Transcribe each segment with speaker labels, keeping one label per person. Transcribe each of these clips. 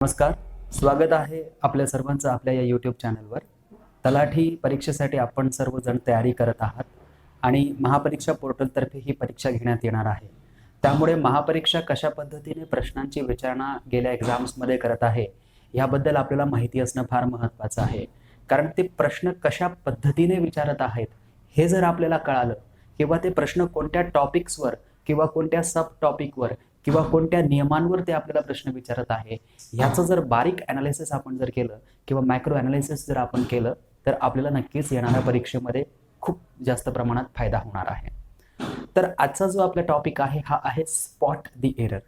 Speaker 1: नमस्कार स्वागत आहे आपल्या सर्वांचं आपल्या या यूट्यूब चॅनलवर तलाठी परीक्षेसाठी आपण सर्वजण तयारी करत आहात आणि महापरीक्षा पोर्टलतर्फे ही परीक्षा घेण्यात येणार आहे. त्यामुळे महापरीक्षा कशा पद्धतीने प्रश्नांची विचारणा गेल्या एक्झाम्समध्ये करत आहे याबद्दल आपल्याला माहिती असणं फार महत्त्वाचं आहे. कारण ते प्रश्न कशा पद्धतीने विचारत आहेत हे जर आपल्याला कळालं किंवा ते प्रश्न कोणत्या टॉपिक्सवर किंवा कोणत्या सब टॉपिकवर किंवा कोणत्या नियमांवर ते आपल्याला प्रश्न विचारत आहे ह्याचं जर बारीक ॲनालिसिस आपण जर केलं किंवा मायक्रो ॲनालिसिस जर आपण केलं तर आपल्याला नक्कीच येणाऱ्या परीक्षेमध्ये खूप जास्त प्रमाणात फायदा होणार आहे. तर आजचा जो आपला टॉपिक आहे हा आहे spot the error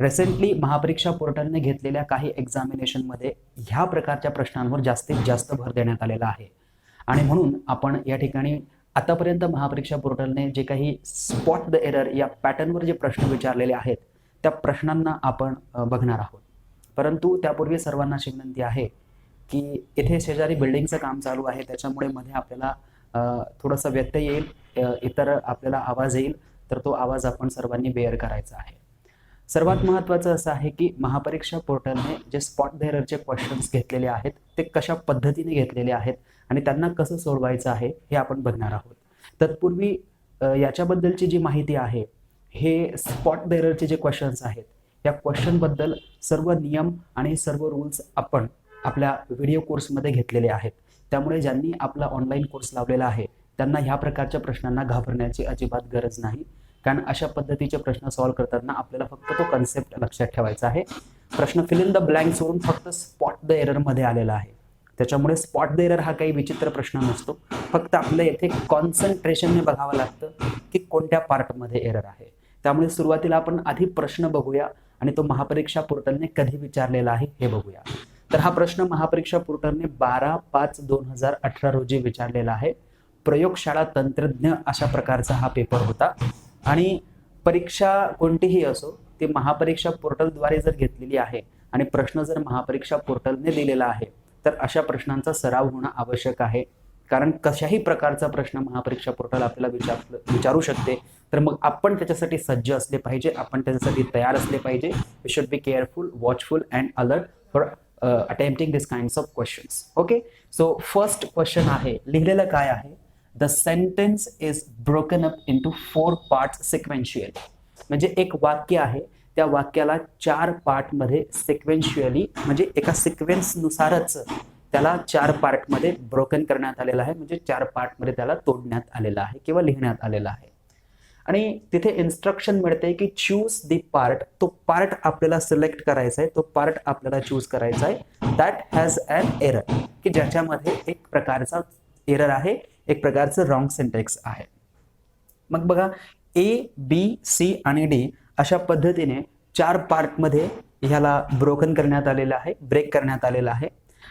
Speaker 1: recently Mahapariksha पोर्टलने घेतलेल्या काही एक्झामिनेशनमध्ये ह्या प्रकारच्या प्रश्नांवर जास्तीत जास्त भर देण्यात आलेला आहे. आणि म्हणून आपण या ठिकाणी आतापर्यंत महापरीक्षा पोर्टलने जे काही स्पॉट द एरर या पॅटर्नवर जे प्रश्न विचारलेले आहेत त्या प्रश्नांना आपण बघणार आहोत. परंतु त्यापूर्वी सर्वांना अशी विनंती आहे की इथे शेजारी बिल्डिंगचं काम चालू आहे त्याच्यामुळे मध्ये आपल्याला थोडासा व्यत्यय येईल इतर आपल्याला आवाज येईल तर तो आवाज आपण सर्वांनी बेअर करायचा आहे. सर्वात महत्त्वाचं असं आहे की महापरीक्षा पोर्टलने जे स्पॉट धेररचे क्वेश्चन्स घेतलेले आहेत ते कशा पद्धतीने घेतलेले आहेत आणि त्यांना कसं सोडवायचं आहे हे आपण बघणार आहोत. तत्पूर्वी याच्याबद्दलची जी माहिती आहे हे स्पॉट बेररचे जे क्वेश्चन्स आहेत या क्वेश्चनबद्दल सर्व नियम आणि सर्व रूल्स आपण आपल्या व्हिडिओ कोर्समध्ये घेतलेले आहेत. त्यामुळे ज्यांनी आपला ऑनलाईन कोर्स लावलेला आहे त्यांना ह्या प्रकारच्या प्रश्नांना घाबरण्याची अजिबात गरज नाही. कारण अशा पद्धतीचे प्रश्न सॉल्व्ह करताना आपल्याला फक्त तो कन्सेप्ट लक्षात ठेवायचा आहे. प्रश्न फिल इन द ब्लँक सोडून फक्त स्पॉट द एररमध्ये आलेला आहे. त्याच्यामुळे स्पॉट द एरर हा काही विचित्र प्रश्न नसतो. फक्त आपल्या येथे कॉन्सन्ट्रेशनने बघावं लागतं की कोणत्या पार्टमध्ये एरर आहे. त्यामुळे सुरुवातीला आपण आधी प्रश्न बघूया आणि तो महापरीक्षा पोर्टलने कधी विचारलेला आहे हे बघूया. तर हा प्रश्न महापरीक्षा पोर्टलने बारा पाच दोन हजार अठरा रोजी विचारलेला आहे. प्रयोगशाळा तंत्रज्ञ अशा प्रकारचा हा पेपर होता. आणि परीक्षा कोणतीही असो ती महापरीक्षा पोर्टलद्वारे जर घेतलेली आहे आणि प्रश्न जर महापरीक्षा पोर्टलने दिलेला आहे तर अशा प्रश्नांचा सराव होणं आवश्यक आहे. कारण कशाही प्रकारचा प्रश्न महापरीक्षा पोर्टल आपल्याला विचार विचारू शकते. तर मग आपण त्याच्यासाठी सज्ज असले पाहिजे आपण त्याच्यासाठी तयार असले पाहिजे. We should be careful watchful and alert for attempting this kinds of questions okay so first question आहे लिहिलेलं काय आहे? The sentence is broken up into four part sequential म्हणजे एक वाक्य आहे त्या वाक्याला चार पार्टमध्ये सिक्वेन्शियली म्हणजे एका सिक्वेन्सनुसारच त्याला चार पार्टमध्ये ब्रोकन करण्यात आलेलं आहे. म्हणजे चार पार्टमध्ये त्याला तोडण्यात आलेलं आहे किंवा लिहिण्यात आलेलं आहे. आणि तिथे इन्स्ट्रक्शन मिळते की चूज दी पार्ट तो पार्ट आपल्याला सिलेक्ट करायचा आहे. तो पार्ट आपल्याला चूज करायचा आहे. दॅट हॅज अन एरर की ज्याच्यामध्ये एक प्रकारचा एरर आहे एक प्रकारचं रॉंग सिंटेक्स आहे. मग बघा ए बी सी आणि डी अशा पद्धतीने चार पार्टमध्ये ह्याला ब्रोकन करण्यात आलेलं आहे ब्रेक करण्यात आलेलं आहे.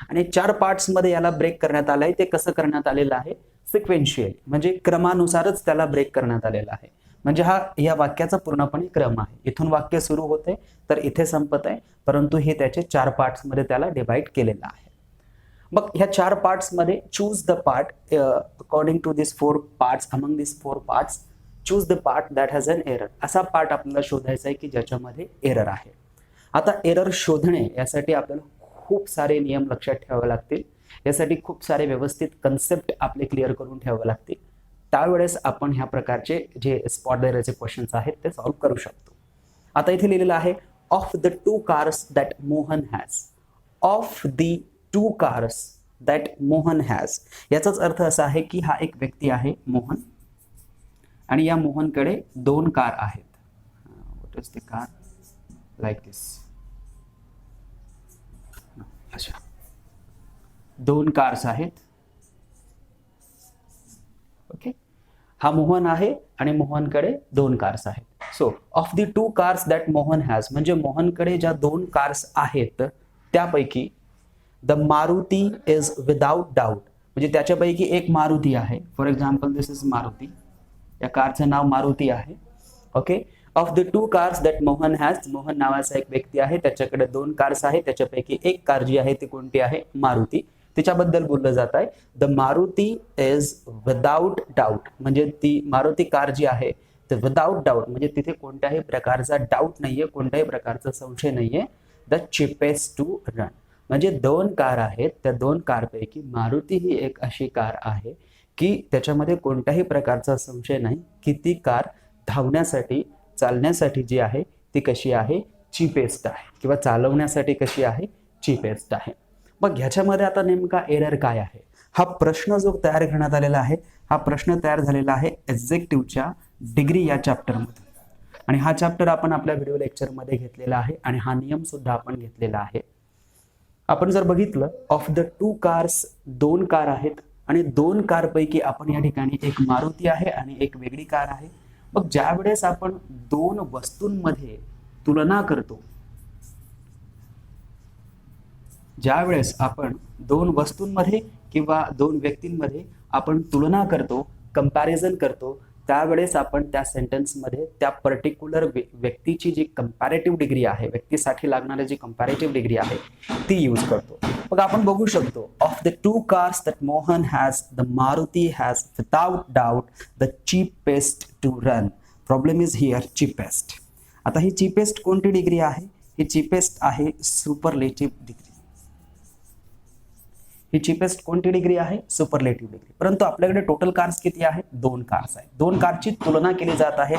Speaker 1: आणि चार पार्ट्समध्ये याला ब्रेक करण्यात आलं आहे ते कसं करण्यात आलेलं आहे? सिक्वेन्शियल म्हणजे क्रमानुसारच त्याला ब्रेक करण्यात आलेला आहे. म्हणजे हा या वाक्याचा पूर्णपणे क्रम आहे. इथून वाक्य सुरू होते तर इथे संपत आहे. परंतु हे त्याचे चार पार्ट्समध्ये त्याला डिवाइड केलेलं आहे. मग ह्या चार पार्ट्समध्ये choose the part according to this four parts among this four parts choose the part that has an error असा पार्ट आपल्याला शोधायचा आहे की ज्याच्यामध्ये एरर आहे. आता एरर शोधणे यासाठी आपल्याला खूप सारे नियम लक्षात ठेवावे लागतील. यासाठी खूप सारे व्यवस्थित कन्सेप्ट आपले क्लिअर करून ठेवावे लागतील. त्यावेळेस आपण ह्या प्रकारचे जे स्पॉट एररचे क्वेश्चन्स आहेत ते सॉल्व्ह करू शकतो. आता इथे लिहिलेलं आहे of the two cars that Mohan has of the two cars that Mohan has याचाच अर्थ असा आहे की हा एक व्यक्ती आहे मोहन. आणि या मोहनकडे दोन कार आहेत. What is the car like this अच्छा दोन कार्स आहेत. ओके हा मोहन आहे आणि मोहनकडे दोन कार्स आहेत. So of the two cars that Mohan has म्हणजे मोहनकडे ज्या दोन कार्स आहेत त्यापैकी the Maruti is without doubt म्हणजे त्याच्यापैकी एक मारुती आहे. For example this is Maruti. या कारचं नाव मारुती आहे. Okay of the two cars that Mohan has Mohan नावाचा एक व्यक्ती आहे त्याच्याकडे दोन कार्स आहेत त्याच्यापैकी एक कार जी आहे ती कोणती आहे? मारुती. तिच्याबद्दल बोललं जात आहे. The Maruti is without doubt म्हणजे ती मारुती कार जी आहे तर विदाउट डाऊट म्हणजे तिथे कोणत्याही प्रकारचा डाऊट नाहीये कोणत्याही प्रकारचा संशय नाहीये. द चिपेस्ट टू रन म्हणजे दोन कार आहेत त्या दोन कारपैकी मारुती ही एक अशी कार आहे की त्याच्यामध्ये कोणत्याही प्रकारचा संशय नाही की ती कार धावण्यासाठी चालण्यासाठी जी आहे ती कशी आहे? चीपेस्ट आहे. किंवा चालवण्यासाठी कशी आहे? चीपेस्ट आहे. मग ह्याच्यामध्ये आता नेमका एरर काय आहे? हा प्रश्न जो तयार करण्यात आलेला आहे हा प्रश्न तयार झालेला आहे एक्झेक्टिव्हच्या डिग्री या चॅप्टरमध्ये आणि हा चॅप्टर आपण आपल्या व्हिडिओ लेक्चरमध्ये घेतलेला आहे आणि हा नियम सुद्धा आपण घेतलेला आहे. आपण जर बघितलं ऑफ द टू कार्स दोन कार आहेत आणि दोन कारपैकी आपण या ठिकाणी एक मारुती आहे आणि एक वेगळी कार आहे. मग ज्या वेळेस आपण दोन वस्तूंमध्ये तुलना करतो ज्या वेळेस आपण दोन वस्तूंमध्ये किंवा दोन व्यक्तींमध्ये आपण तुलना करतो कंपॅरिझन करतो त्यावेळेस आपण त्या सेंटेन्समध्ये त्या पर्टिक्युलर व्यक्तीची जी कंपॅरेटिव्ह डिग्री आहे व्यक्तीसाठी लागणारी जी कंपॅरेटिव्ह डिग्री आहे ती यूज करतो. मग आपण बघू शकतो of the two cars that Mohan has the Maruti has without doubt the cheapest to run problem is here cheapest आता ही चीपेस्ट कोणती डिग्री आहे? ही चीपेस्ट आहे सुपरलेटिव्ह डिग्री ही चीपेस्ट कोणती डिग्री आहे? सुपरलेटिव्ह डिग्री परंतु आपल्याकडे टोटल कार्स किती आहेत दोन कार्स आहेत दोन कारची तुलना केली जात आहे.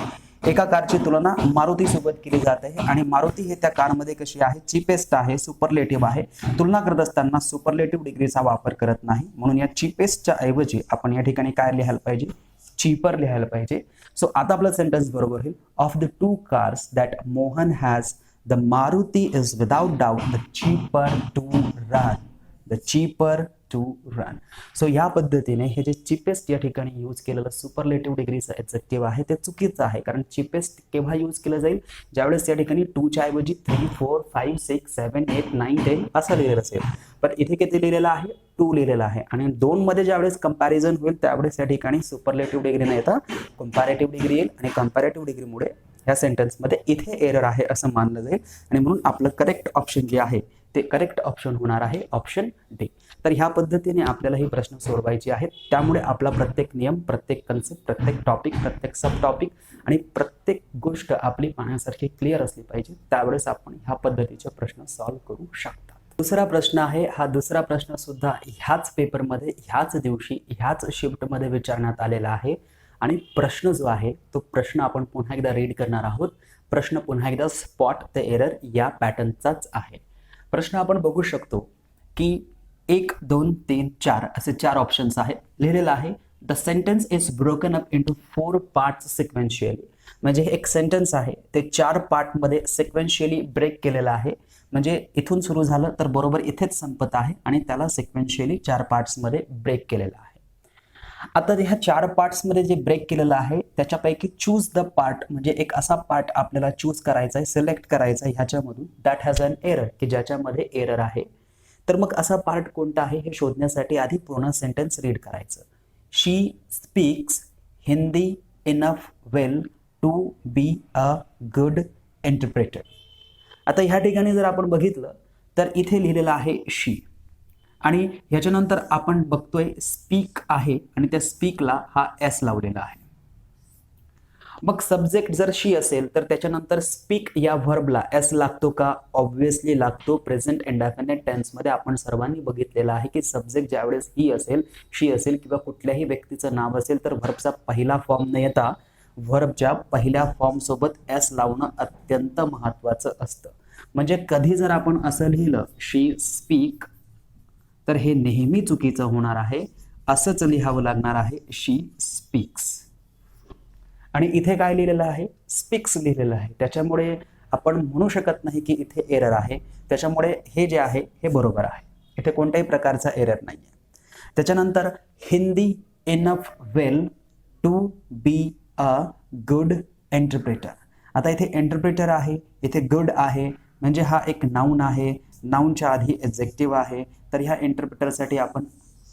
Speaker 1: एका कारची तुलना मारुती सोबत केली जात आहे. आणि मारुती हे त्या कारमध्ये कशी आहे? चीपेस्ट आहे सुपरलेटिव्ह आहे. तुलना करत असताना सुपरलेटिव्ह डिग्रीचा वापर करत नाही. म्हणून या चीपेस्टच्या ऐवजी आपण या ठिकाणी काय लिहायला पाहिजे? चीपर लिहायला पाहिजे. सो आता आपला सेंटेन्स बरोबर होईल. Of the two cars that Mohan has the Maruti is without doubt the cheaper to run the cheaper to run so या पद्धतीने हे जे चिपेस्ट या ठिकाणी यूज केलेलं सुपरलेटिव्ह डिग्रीचं एक्झेक्टिव्ह आहे ते चुकीचं आहे. कारण चिपेस्ट केव्हा यूज केलं जाईल? ज्यावेळेस या ठिकाणी टूच्या ऐवजी three four five six seven eight nine ten असं लिहिलेलं असेल. पण इथे किती लिहिलेलं आहे? टू लिहिलेलं आहे. आणि दोनमध्ये ज्यावेळेस कंपॅरिझन होईल त्यावेळेस या ठिकाणी सुपरलेटिव्ह डिग्री न येतं. कंपॅरेटिव्ह डिग्री येईल आणि कंपॅरेटिव्ह डिग्रीमुळे ह्या सेंटेन्समध्ये इथे एरर आहे असं मानलं जाईल. आणि म्हणून आपलं करेक्ट ऑप्शन जे आहे ते करेक्ट ऑप्शन होणार आहे ऑप्शन डी तर ह्या पद्धतीने आपल्याला हे प्रश्न सोडवायचे आहेत. त्यामुळे आपला प्रत्येक नियम प्रत्येक कन्सेप्ट प्रत्येक टॉपिक प्रत्येक सब टॉपिक आणि प्रत्येक गोष्ट आपली पाहण्यासारखी क्लिअर असली पाहिजे. त्यावेळेस आपण ह्या पद्धतीचे प्रश्न सॉल्व्ह करू शकता. दुसरा प्रश्न आहे हा दुसरा प्रश्न सुद्धा ह्याच पेपरमध्ये ह्याच दिवशी ह्याच शिफ्टमध्ये विचारण्यात आलेला आहे. आणि प्रश्न जो आहे तो प्रश्न आपण पुन्हा एकदा रीड करणार आहोत. प्रश्न पुन्हा एकदा स्पॉट द एरर या पॅटर्नचाच आहे. प्रश्न आपण बघू शकतो की एक दोन तीन चार असे चार ऑप्शन्स आहेत. लिहिलेलं आहे the sentence is broken up into four part sequentially म्हणजे एक सेंटेन्स आहे ते चार पार्टमध्ये सिक्वेन्शियली ब्रेक केलेलं आहे. म्हणजे इथून सुरू झालं तर बरोबर इथेच संपत आहे आणि त्याला सिक्वेन्शियली चार पार्ट्समध्ये ब्रेक केलेलं आहे. आता ह्या चार पार्ट्समध्ये जे ब्रेक केलेलं आहे त्याच्यापैकी चूज द पार्ट म्हणजे एक असा पार्ट आपल्याला चूज करायचा आहे सिलेक्ट करायचा आहे ह्याच्यामधून. दॅट हॅज अन एरर की ज्याच्यामध्ये एरर आहे. तर मग असा पार्ट कोणता आहे हे शोधण्यासाठी आधी पूर्ण सेंटेन्स रीड करायचं. She speaks Hindi enough well to be a good interpreter आता ह्या ठिकाणी जर आपण बघितलं तर इथे लिहिलेलं आहे शी आणि ह्याच्यानंतर आपण बघतोय स्पीक आहे आणि त्या स्पीकला हा एस लावलेला आहे. मग सब्जेक्ट जर शी असेल तर त्याच्यानंतर स्पीक या व्हर्बला एस लागतो का? ऑब्व्हियसली लागतो. प्रेझेंट इंडाफिनेट टेन्समध्ये आपण सर्वांनी बघितलेलं आहे की सब्जेक्ट ज्यावेळेस ही असेल शी असेल किंवा कुठल्याही व्यक्तीचं नाव असेल तर व्हर्बचा पहिला फॉर्म न येता व्हर्बच्या पहिल्या फॉर्मसोबत एस लावणं अत्यंत महत्वाचं असतं. म्हणजे कधी जर आपण असं लिहिलं शी स्पीक तर हे नेहमी चुकीचं होणार आहे. असंच लिहावं लागणार आहे शी स्पीक्स आणि इथे काय लिहिलेलं आहे? स्पीक्स लिहिलेलं आहे. त्याच्यामुळे आपण म्हणू शकत नाही की इथे एरर आहे. त्याच्यामुळे हे जे आहे हे बरोबर आहे. इथे कोणत्याही प्रकारचा एरर नाही आहे त्याच्यानंतर Hindi enough well to be a good interpreter आता इथे एंटरप्रेटर आहे इथे गुड आहे म्हणजे हा एक नाऊन आहे. नाऊनच्या आधी एक्झेक्टिव्ह आहे. तर ह्या इंटरप्रिटरसाठी आपण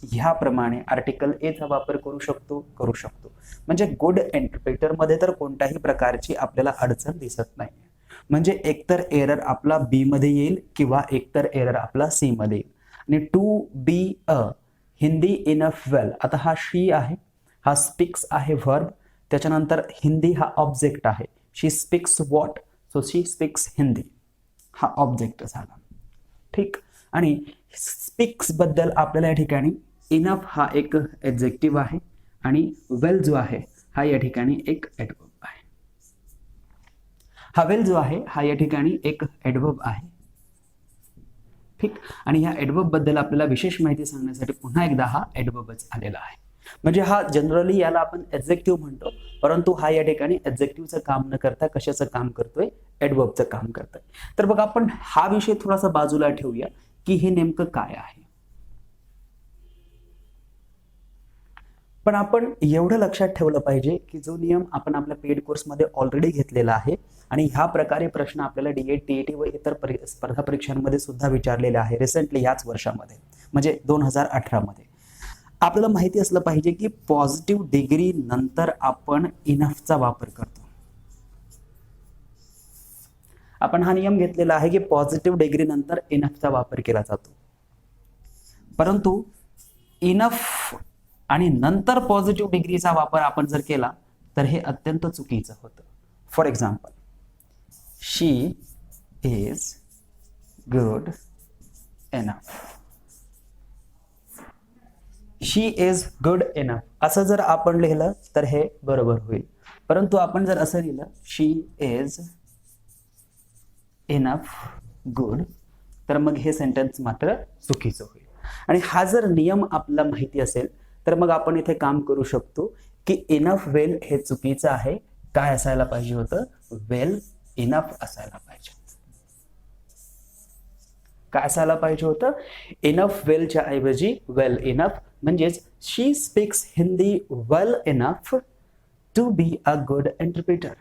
Speaker 1: ह्याप्रमाणे आर्टिकल एचा वापर करू शकतो करू शकतो. म्हणजे गुड एंटरप्रेटरमध्ये तर कोणत्याही प्रकारची आपल्याला अडचण दिसत नाही. म्हणजे एकतर एरर आपला बीमध्ये येईल किंवा एकतर एरर आपला सीमध्ये येईल. आणि to be a Hindi in a well आता हा शी आहे हा स्पिक्स आहे व्हर्ब त्याच्यानंतर हिंदी हा ऑब्जेक्ट आहे. She speaks what so she speaks Hindi. हा ऑब्जेक्ट झाला. ठीक? आणि स्पीक्सबद्दल आपल्याला या ठिकाणी इनफ हा एक एक्झेक्टिव्ह आहे आणि वेल जो आहे हा या ठिकाणी एक ॲडवर्ब आहे. हा वेल जो आहे हा या ठिकाणी एक ॲडवर्ब आहे. ठीक? आणि ह्या ॲडवर्बबद्दल आपल्याला विशेष माहिती सांगण्यासाठी पुन्हा एकदा हा ॲडवर्बच आलेला आहे. म्हणजे हा जनरली याला आपण एक्झेक्टिव्ह म्हणतो. परंतु हा या ठिकाणी एक्झेक्टिव्हचं काम न करता कशाचं काम करतोय? ॲडवर्बचं काम करतोय. तर बघा आपण हा विषय थोडासा बाजूला ठेवूया की हे नेमकं काय आहे. पण आपण एवढं लक्षात ठेवलं पाहिजे की जो नियम आपण आपल्या पेड कोर्समध्ये ऑलरेडी घेतलेला आहे आणि ह्या प्रकारे प्रश्न आपल्याला डीएड टी व इतर परी स्पर्धा परीक्षांमध्ये सुद्धा विचारलेले आहे रिसेंटली याच वर्षामध्ये. म्हणजे दोन हजार अठरामध्ये. आपल्याला माहिती असलं पाहिजे की पॉझिटिव्ह डिग्री नंतर आपण इनफचा वापर करतो. आपण हा नियम घेतलेला आहे की पॉझिटिव्ह डिग्री नंतर इनफचा वापर केला जातो. परंतु इनफ आणि नंतर पॉझिटिव्ह डिग्रीचा वापर आपण जर केला तर हे अत्यंत चुकीचं होतं. For example she is good enough she is good enough असं जर आपण लिहिलं तर हे बरोबर होईल. परंतु आपण जर असं लिहिलं शी इज इनफ गुड तर मग हे सेंटेन्स मात्र चुकीचं होईल. आणि हा जर नियम आपल्याला माहिती असेल तर मग आपण इथे काम करू शकतो की इनफ वेल हे चुकीचं आहे काय असायला पाहिजे होतं? वेल इनफ असायला पाहिजे काय असायला पाहिजे होतं? इनफ वेलच्या ऐवजी वेल इनफ म्हणजेच she speaks Hindi well enough to be a good interpreter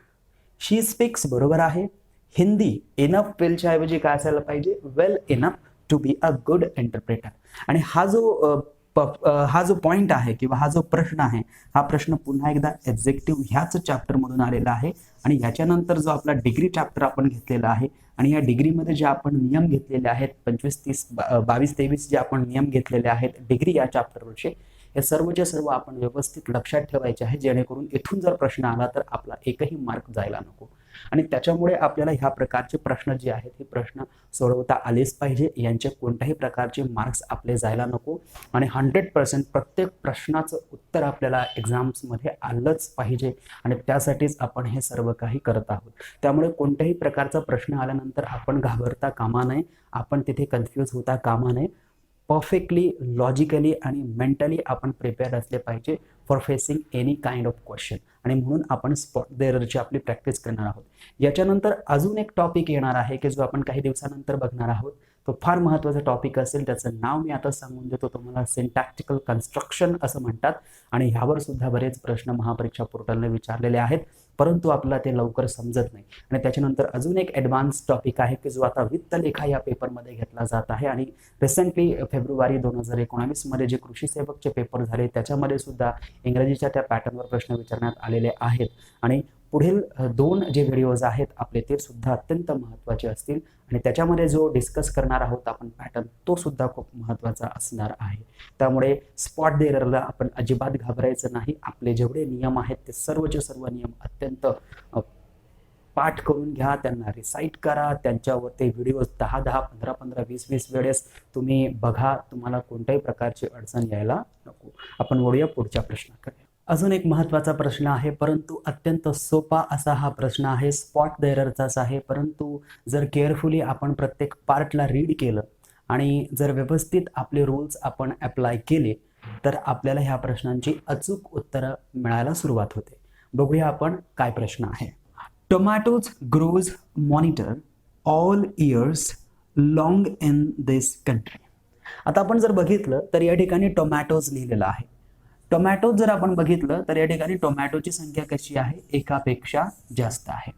Speaker 1: she speaks बरोबर आहे. हिंदी इनफ वेलच्या ऐवजी काय असायला पाहिजे? Well enough to be a good interpreter आणि हा जो हा जो पॉइंट आहे किंवा हा जो प्रश्न आहे हा प्रश्न पुन्हा एकदा एक्झेक्टिव्ह ह्याच चॅप्टरमधून आलेला आहे. आणि याच्यानंतर जो आपला डिग्री चॅप्टर आपण घेतलेला आहे आणि या डिग्रीमध्ये जे आपण नियम घेतलेले आहेत पंचवीस तीस बावीस तेवीस जे आपण नियम घेतलेले आहेत डिग्री या चॅप्टरवरचे हे सर्वच्या सर्व आपण व्यवस्थित लक्षात ठेवायचे आहे जेणेकरून इथून जर प्रश्न आला तर आपला एकही मार्क जायला नको. आणि त्याच्यामुळे आपल्याला ह्या प्रकारचे प्रश्न जे आहेत हे प्रश्न सोडवता आलेच पाहिजे. यांचे कोणत्याही प्रकारचे मार्क्स आपले जायला नको. आणि हंड्रेड पर्सेंट प्रत्येक प्रश्नाचं उत्तर आपल्याला एक्झाम्समध्ये आलंच पाहिजे. आणि त्यासाठीच आपण हे सर्व काही करत आहोत. त्यामुळे कोणत्याही प्रकारचा प्रश्न आल्यानंतर आपण घाबरता कामा नये. आपण तिथे कन्फ्यूज होता कामा नये. परफेक्टली लॉजिकली आणि मेंटली आपण प्रिपेअर असले पाहिजे. For facing any kind of question आणि म्हणून आपण स्पॉट देअरची आपली प्रॅक्टिस करणार आहोत. याच्यानंतर अजून एक टॉपिक येणार आहे की जो आपण काही दिवसानंतर बघणार आहोत. तो फार महत्त्वाचा टॉपिक असेल. त्याचं नाव मी आता सांगून देतो. तुम्हाला सिंटॅक्टिकल कन्स्ट्रक्शन असं म्हणतात. आणि ह्यावर सुद्धा बरेच प्रश्न महापरीक्षा पोर्टलने विचारलेले आहेत. परंतु आपल्याला ते लवकर समजत नाही. आणि त्याच्यानंतर अजून एक ॲडव्हान्स टॉपिक आहे की जो आता वित्तलेखा या पेपरमध्ये घेतला जात आहे. आणि रिसेंटली फेब्रुवारी दोन हजार एकोणावीसमध्ये जे कृषी सेवकचे पेपर झाले त्याच्यामध्ये सुद्धा इंग्रजीच्या त्या पॅटर्नवर प्रश्न विचारण्यात आलेले आहेत. आणि पुढील दोन जे व्हिडिओज आहेत आपले ते सुद्धा अत्यंत महत्त्वाचे असतील. आणि त्याच्यामध्ये जो डिस्कस करणार आहोत आपण पॅटर्न तो सुद्धा खूप महत्त्वाचा असणार आहे. त्यामुळे स्पॉट देरला आपण अजिबात घाबरायचं नाही. आपले जेवढे नियम आहेत ते सर्वचे सर्व नियम अत्यंत पाठ करून घ्या. त्यांना रिसाईट करा. त्यांच्यावर ते व्हिडिओ दहा दहा पंधरा पंधरा वीस वीस वेळेस तुम्ही बघा. तुम्हाला कोणत्याही प्रकारची अडचण यायला नको. आपण वळूया पुढच्या प्रश्नाकडे. अजून एक महत्त्वाचा प्रश्न आहे परंतु अत्यंत सोपा असा हा प्रश्न आहे स्पॉट देअरचाच आहे. परंतु जर केअरफुली आपण प्रत्येक पार्टला रीड केलं आणि जर व्यवस्थित आपले रूल्स आपण अप्लाय केले तर आपल्याला ह्या प्रश्नांची अचूक उत्तरं मिळायला सुरुवात होते. बघूया आपण काय प्रश्न आहे. Tomatoes grows monitor all years long in this country आता आपण जर बघितलं तर या ठिकाणी टोमॅटोज लिहिलेलं आहे. टोमॅटो जर आपण बघितलं तर या ठिकाणी टोमॅटोची संख्या कशी आहे? एकापेक्षा जास्त आहे.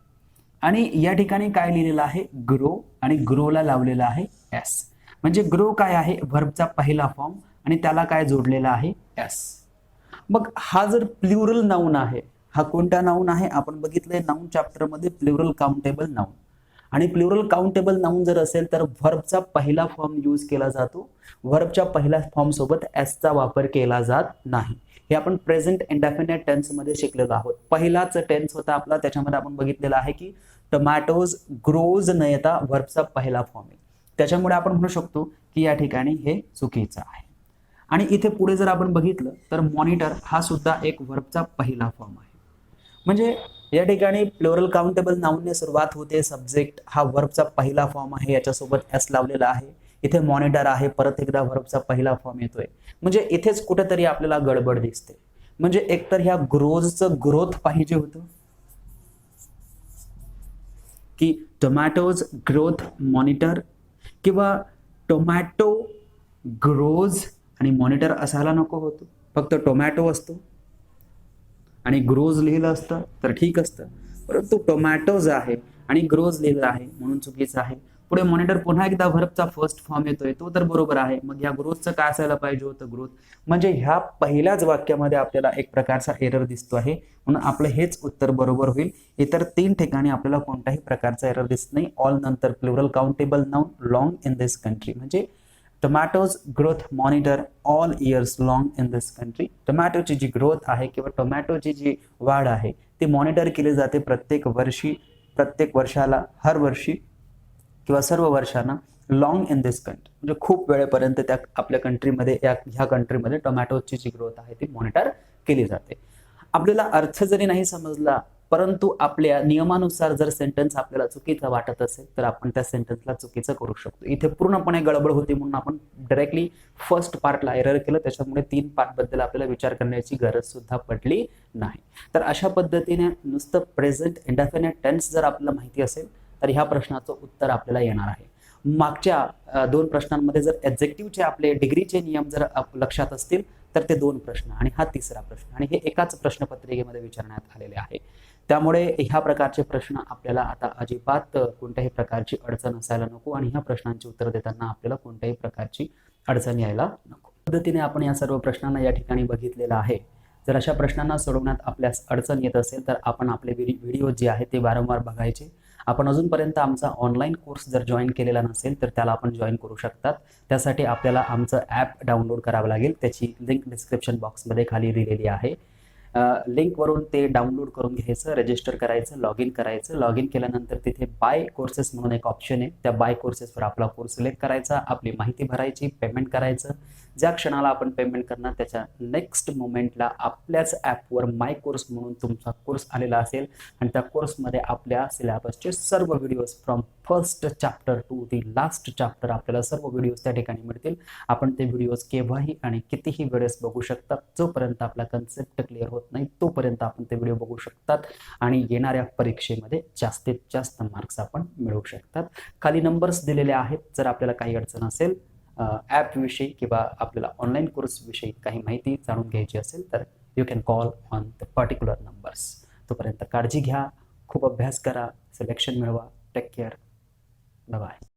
Speaker 1: आणि या ठिकाणी काय लिहिलेलं आहे? ग्रो आणि ग्रोला लावलेलं आहे एस म्हणजे ग्रो काय आहे? व्हर्बचा पहिला फॉर्म आणि त्याला काय जोडलेला आहे? एस मग हा जर प्ल्युरल नाऊन आहे हा कोणता नाऊन आहे? आपण बघितलंय नाऊन चॅप्टरमध्ये प्ल्युरल काउंटेबल नाऊन. आणि प्ल्युरल काउंटेबल नाऊन जर असेल तर व्हर्बचा पहिला फॉर्म यूज केला जातो. व्हर्बच्या पहिल्या फॉर्म सोबत एसचा वापर केला जात नाही. हे आपण प्रेझेंट इंडेफिनेट टेन्समध्ये शिकलेलो आहोत. पहिलाच टेन्स होता आपला त्याच्यामध्ये आपण बघितलेला आहे की टोमॅटोज ग्रोज न येता व्हर्बचा पहिला फॉर्म आहे. त्याच्यामुळे आपण म्हणू शकतो की या ठिकाणी हे चुकीचं आहे. आणि इथे पुढे जर आपण बघितलं तर मॉनिटर हा सुद्धा एक व्हर्बचा पहिला फॉर्म आहे. म्हणजे या ठिकाणी प्लोरल काउंटेबल नाऊनने सुरुवात होते. सब्जेक्ट हा वर्बचा पहिला फॉर्म आहे. याच्यासोबत एस लावलेला आहे. इथे मॉनिटर आहे. परत एकदा वर्बचा पहिला फॉर्म येतोय. म्हणजे इथेच कुठेतरी आपल्याला गडबड दिसते. म्हणजे एकतर ह्या ग्रोजचं ग्रोथ पाहिजे होतं. की टोमॅटोज ग्रोथ मॉनिटर किंवा टोमॅटो ग्रोज आणि मॉनिटर असायला नको होतो. फक्त टोमॅटो असतो. आणि ग्रोज लिहिलं असतं तर ठीक असतं. परंतु टोमॅटोज आहे आणि ग्रोज लिहिलं आहे म्हणून चुकीचं आहे. पुढे मॉनिटर पुन्हा एकदा व्हर्बचा फर्स्ट फॉर्म येतोय तो तर बरोबर आहे. मग ह्या ग्रोथचं काय असायला पाहिजे होतं ग्रोथ? म्हणजे ह्या पहिल्याच वाक्यामध्ये आपल्याला एक प्रकारचा एरर दिसतो आहे. म्हणून आपलं हेच उत्तर बरोबर होईल. इतर तीन ठिकाणी आपल्याला कोणत्याही प्रकारचा एरर दिसत नाही. ऑल नंतर plural countable noun long in this country म्हणजे tomatoes growth monitor all years long in this country टोमॅटोची जी ग्रोथ आहे किंवा टोमॅटोची जी वाढ आहे ती मॉनिटर केली जाते प्रत्येक वर्षी प्रत्येक वर्षाला हर वर्षी किंवा सर्व वर्षांना लॉंग इन दिस कंट्री म्हणजे खूप वेळेपर्यंत त्या आपल्या कंट्रीमध्ये या ह्या कंट्रीमध्ये टोमॅटोची जी ग्रोथ आहे ती मॉनिटर केली जाते. आपल्याला अर्थ जरी नाही समजला परंतु आपल्या नियमानुसार जर सेंटेन्स आपल्याला चुकीचं वाटत असेल तर आपण त्या सेंटेन्सला चुकीचं करू शकतो. इथे पूर्णपणे गडबड होती म्हणून आपण डायरेक्टली फर्स्ट पार्टला एरर केलं. त्याच्यामुळे तीन पार्टबद्दल आपल्याला विचार करण्याची गरज सुद्धा पडली नाही. तर अशा पद्धतीने नुसतं प्रेझेंट इंडेफिनेट टेन्स जर आपल्याला माहिती असेल तर ह्या प्रश्नाचं उत्तर आपल्याला येणार आहे. मागच्या दोन प्रश्नांमध्ये जर एक्झेक्टिव्हचे आपले डिग्रीचे नियम जर लक्षात असतील तर ते दोन प्रश्न आणि हा तिसरा प्रश्न आणि हे एकाच प्रश्नपत्रिकेमध्ये विचारण्यात आलेले आहे. त्यामुळे ह्या प्रकारचे प्रश्न आपल्याला आता अजिबात कोणत्याही प्रकारची अडचण असायला नको आणि ह्या प्रश्नांची उत्तर देताना आपल्याला कोणत्याही प्रकारची अडचण यायला नको. पद्धतीने आपण या सर्व प्रश्नांना या ठिकाणी बघितलेलं आहे. जर अशा प्रश्नांना सोडवण्यात आपल्यास अडचण येत असेल तर आपण आपले व्हिडिओ जे आहे ते वारंवार बघायचे. आपण अजूनपर्यंत आमचा ऑनलाईन कोर्स जर जॉईन केलेला नसेल तर त्याला आपण जॉईन करू शकतात. त्यासाठी आपल्याला आमचं ॲप डाउनलोड करावं लागेल. त्याची लिंक डिस्क्रिप्शन बॉक्समध्ये खाली दिलेली आहे. लिंकवरून ते डाउनलोड करून घ्यायचं रजिस्टर करायचं लॉग इन करायचं. लॉग इन केल्यानंतर तिथे बाय कोर्सेस म्हणून एक ऑप्शन आहे. त्या बाय कोर्सेसवर आपला कोर्स सिलेक्ट करायचा आपली माहिती भरायची पेमेंट करायचं. ज्या क्षणाला आपण पेमेंट करणार त्याच्या नेक्स्ट मोमेंटला आपल्याच ॲपवर माय कोर्स म्हणून तुमचा कोर्स आलेला असेल. आणि त्या कोर्समध्ये आपल्या सिलेबसचे सर्व videos from first chapter to the last chapter आपल्याला सर्व व्हिडिओज त्या ठिकाणी मिळतील. आपण ते व्हिडिओज केव्हाही आणि कितीही वेळेस बघू शकता जोपर्यंत आपला कन्सेप्ट क्लिअर होत नाही तोपर्यंत आपण ते व्हिडिओ बघू शकतात. आणि येणाऱ्या परीक्षेमध्ये जास्तीत जास्त मार्क्स आपण मिळवू शकतात. खाली नंबर्स दिलेले आहेत जर आपल्याला काही अडचण असेल ॲपविषयी किंवा आपल्याला ऑनलाईन कोर्सविषयी काही माहिती जाणून घ्यायची असेल तर you can call on the particular numbers तोपर्यंत काळजी घ्या खूप अभ्यास करा सिलेक्शन मिळवा टेक केअर बाय